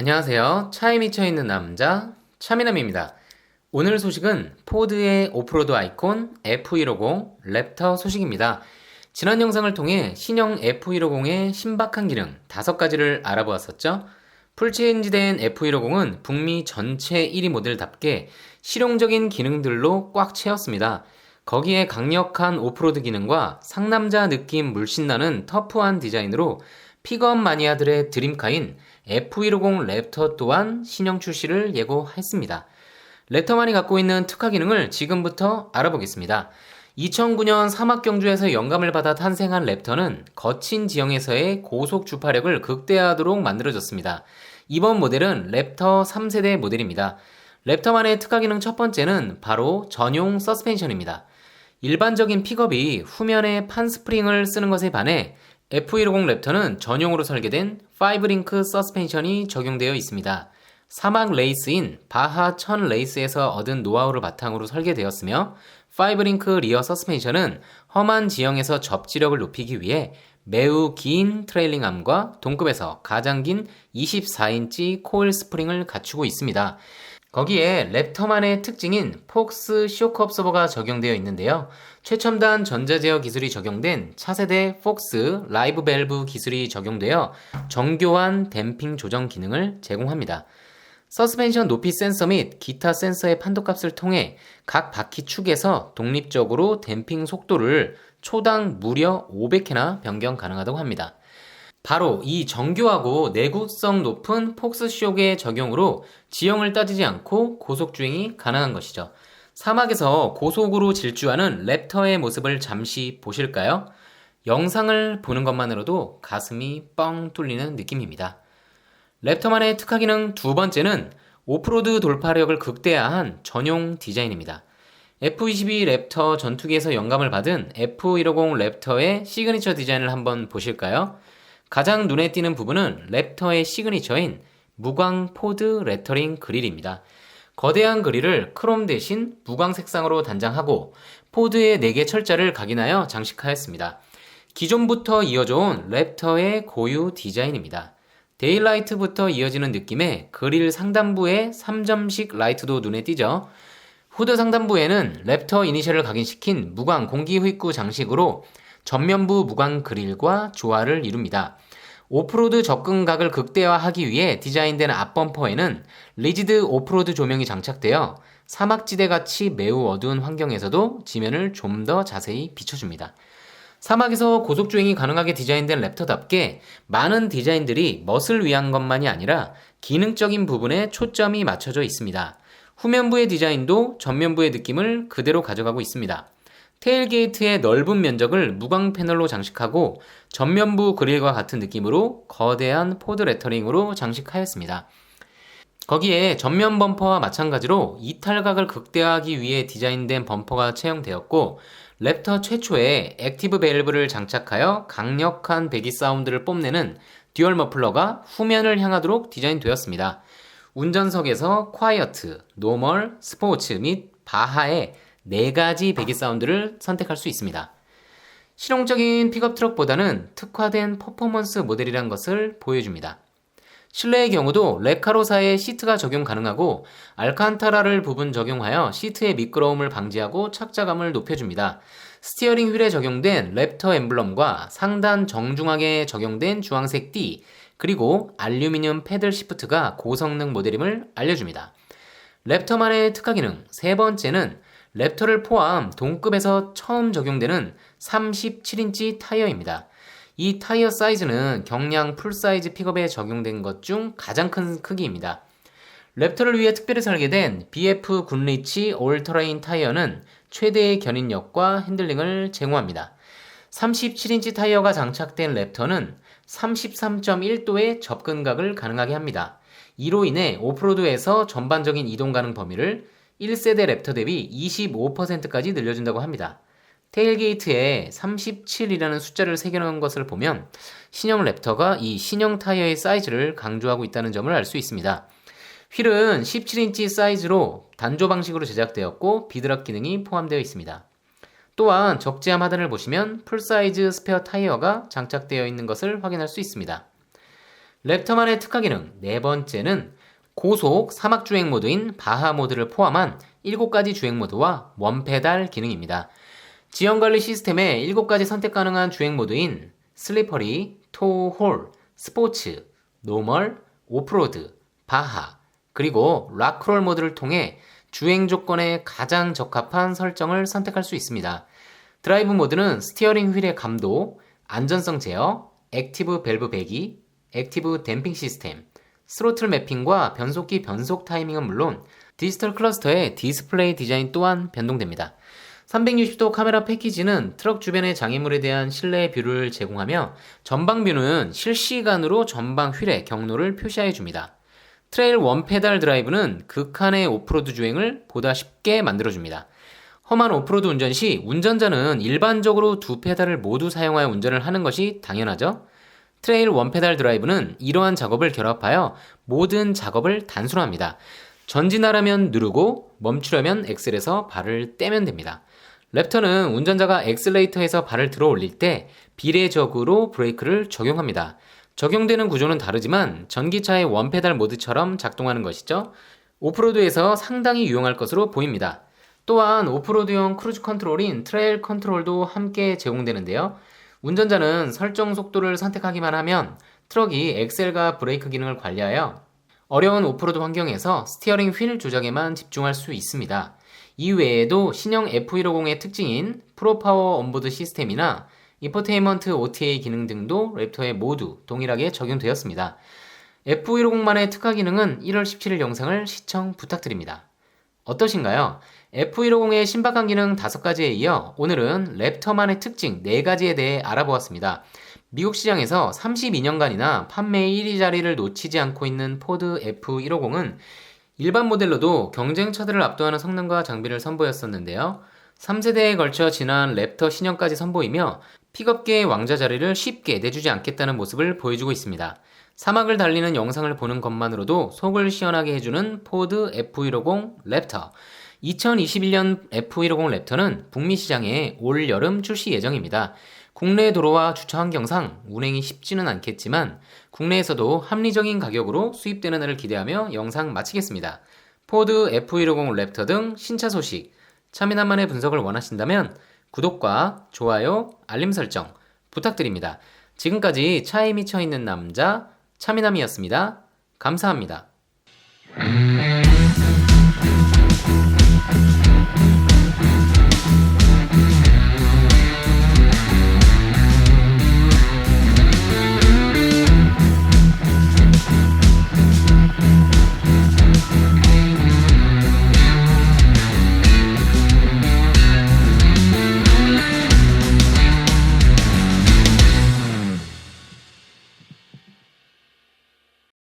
안녕하세요. 차에 미쳐 있는 남자 차미남입니다. 오늘 소식은 포드의 오프로드 아이콘 F150 랩터 소식입니다. 지난 영상을 통해 신형 F150의 신박한 기능 5가지를 알아보았었죠. 풀체인지된 F150은 북미 전체 1위 모델답게 실용적인 기능들로 꽉 채웠습니다. 거기에 강력한 오프로드 기능과 상남자 느낌 물씬 나는 터프한 디자인으로 픽업 마니아들의 드림카인 F150 랩터 또한 신형 출시를 예고했습니다. 랩터만이 갖고 있는 특화 기능을 지금부터 알아보겠습니다. 2009년 사막 경주에서 영감을 받아 탄생한 랩터는 거친 지형에서의 고속 주파력을 극대화하도록 만들어졌습니다. 이번 모델은 랩터 3세대 모델입니다. 랩터만의 특화 기능 첫 번째는 바로 전용 서스펜션입니다. 일반적인 픽업이 후면에 판 스프링을 쓰는 것에 반해 F150 랩터는 전용으로 설계된 5링크 서스펜션이 적용되어 있습니다. 사막 레이스인 바하 1000 레이스에서 얻은 노하우를 바탕으로 설계되었으며 5링크 리어 서스펜션은 험한 지형에서 접지력을 높이기 위해 매우 긴 트레일링 암과 동급에서 가장 긴 24인치 코일 스프링을 갖추고 있습니다. 거기에 랩터만의 특징인 폭스 쇼크 업서버가 적용되어 있는데요. 최첨단 전자제어 기술이 적용된 차세대 폭스 라이브 밸브 기술이 적용되어 정교한 댐핑 조정 기능을 제공합니다. 서스펜션 높이 센서 및 기타 센서의 판도값을 통해 각 바퀴 축에서 독립적으로 댐핑 속도를 초당 무려 500회나 변경 가능하다고 합니다. 바로 이 정교하고 내구성 높은 폭스쇼크의 적용으로 지형을 따지지 않고 고속주행이 가능한 것이죠. 사막에서 고속으로 질주하는 랩터의 모습을 잠시 보실까요? 영상을 보는 것만으로도 가슴이 뻥 뚫리는 느낌입니다. 랩터만의 특화 기능 두 번째는 오프로드 돌파력을 극대화한 전용 디자인입니다. F22 랩터 전투기에서 영감을 받은 F150 랩터의 시그니처 디자인을 한번 보실까요? 가장 눈에 띄는 부분은 랩터의 시그니처인 무광 포드 레터링 그릴입니다. 거대한 그릴을 크롬 대신 무광 색상으로 단장하고 포드의 4개 철자를 각인하여 장식하였습니다. 기존부터 이어져 온 랩터의 고유 디자인입니다. 데일라이트부터 이어지는 느낌의 그릴 상단부에 3점식 라이트도 눈에 띄죠. 후드 상단부에는 랩터 이니셜을 각인시킨 무광 공기 흡입구 장식으로 전면부 무광 그릴과 조화를 이룹니다. 오프로드 접근각을 극대화하기 위해 디자인된 앞범퍼에는 리지드 오프로드 조명이 장착되어 사막지대 같이 매우 어두운 환경에서도 지면을 좀 더 자세히 비춰줍니다. 사막에서 고속주행이 가능하게 디자인된 랩터답게 많은 디자인들이 멋을 위한 것만이 아니라 기능적인 부분에 초점이 맞춰져 있습니다. 후면부의 디자인도 전면부의 느낌을 그대로 가져가고 있습니다. 테일게이트의 넓은 면적을 무광 패널로 장식하고 전면부 그릴과 같은 느낌으로 거대한 포드 레터링으로 장식하였습니다. 거기에 전면 범퍼와 마찬가지로 이탈각을 극대화하기 위해 디자인된 범퍼가 채용되었고 랩터 최초의 액티브 밸브를 장착하여 강력한 배기 사운드를 뽐내는 듀얼 머플러가 후면을 향하도록 디자인되었습니다. 운전석에서 콰이어트, 노멀, 스포츠 및 바하의 네 가지 배기 사운드를 선택할 수 있습니다. 실용적인 픽업 트럭보다는 특화된 퍼포먼스 모델이란 것을 보여줍니다. 실내의 경우도 레카로사의 시트가 적용 가능하고 알칸타라를 부분 적용하여 시트의 미끄러움을 방지하고 착자감을 높여줍니다. 스티어링 휠에 적용된 랩터 엠블럼과 상단 정중앙에 적용된 주황색 띠 그리고 알루미늄 패들 시프트가 고성능 모델임을 알려줍니다. 랩터만의 특화 기능 세 번째는 랩터를 포함 동급에서 처음 적용되는 37인치 타이어입니다. 이 타이어 사이즈는 경량 풀사이즈 픽업에 적용된 것 중 가장 큰 크기입니다. 랩터를 위해 특별히 설계된 BF 굿리치 올터레인 타이어는 최대의 견인력과 핸들링을 제공합니다. 37인치 타이어가 장착된 랩터는 33.1도의 접근각을 가능하게 합니다. 이로 인해 오프로드에서 전반적인 이동 가능 범위를 1세대 랩터 대비 25%까지 늘려준다고 합니다. 테일게이트에 37이라는 숫자를 새겨놓은 것을 보면 신형 랩터가 이 신형 타이어의 사이즈를 강조하고 있다는 점을 알 수 있습니다. 휠은 17인치 사이즈로 단조 방식으로 제작되었고 비드락 기능이 포함되어 있습니다. 또한 적재함 하단을 보시면 풀사이즈 스페어 타이어가 장착되어 있는 것을 확인할 수 있습니다. 랩터만의 특화 기능 네 번째는 고속 사막 주행 모드인 바하 모드를 포함한 7가지 주행 모드와 원페달 기능입니다. 지형 관리 시스템에 7가지 선택 가능한 주행 모드인 슬리퍼리, 토홀, 스포츠, 노멀, 오프로드, 바하, 그리고 락크롤 모드를 통해 주행 조건에 가장 적합한 설정을 선택할 수 있습니다. 드라이브 모드는 스티어링 휠의 감도, 안전성 제어, 액티브 밸브 배기, 액티브 댐핑 시스템, 스로틀 매핑과 변속기 변속 타이밍은 물론 디지털 클러스터의 디스플레이 디자인 또한 변동됩니다. 360도 카메라 패키지는 트럭 주변의 장애물에 대한 실내 뷰를 제공하며 전방 뷰는 실시간으로 전방 휠의 경로를 표시해 줍니다. 트레일 원 페달 드라이브는 극한의 오프로드 주행을 보다 쉽게 만들어줍니다. 험한 오프로드 운전 시 운전자는 일반적으로 두 페달을 모두 사용하여 운전을 하는 것이 당연하죠. 트레일 원 페달 드라이브는 이러한 작업을 결합하여 모든 작업을 단순화합니다. 전진하려면 누르고 멈추려면 엑셀에서 발을 떼면 됩니다. 랩터는 운전자가 엑셀레이터에서 발을 들어 올릴 때 비례적으로 브레이크를 적용합니다. 적용되는 구조는 다르지만 전기차의 원페달 모드처럼 작동하는 것이죠. 오프로드에서 상당히 유용할 것으로 보입니다. 또한 오프로드용 크루즈 컨트롤인 트레일 컨트롤도 함께 제공되는데요. 운전자는 설정 속도를 선택하기만 하면 트럭이 엑셀과 브레이크 기능을 관리하여 어려운 오프로드 환경에서 스티어링 휠 조작에만 집중할 수 있습니다. 이외에도 신형 F150의 특징인 프로파워 온보드 시스템이나 인포테인먼트 OTA 기능 등도 랩터에 모두 동일하게 적용되었습니다. F150만의 특화 기능은 1월 17일 영상을 시청 부탁드립니다. 어떠신가요? F150의 신박한 기능 5가지에 이어 오늘은 랩터만의 특징 4가지에 대해 알아보았습니다. 미국 시장에서 32년간이나 판매 1위 자리를 놓치지 않고 있는 포드 F150은 일반 모델로도 경쟁차들을 압도하는 성능과 장비를 선보였었는데요. 3세대에 걸쳐 지난 랩터 신형까지 선보이며 픽업계의 왕자 자리를 쉽게 내주지 않겠다는 모습을 보여주고 있습니다. 사막을 달리는 영상을 보는 것만으로도 속을 시원하게 해주는 포드 F150 랩터. 2021년 F150 랩터는 북미 시장에 올 여름 출시 예정입니다. 국내 도로와 주차 환경상 운행이 쉽지는 않겠지만 국내에서도 합리적인 가격으로 수입되는 날을 기대하며 영상 마치겠습니다. 포드 F150 랩터 등 신차 소식, 차미남만의 분석을 원하신다면 구독과 좋아요, 알림 설정 부탁드립니다. 지금까지 차에 미쳐 있는 남자 차미남이었습니다. 감사합니다.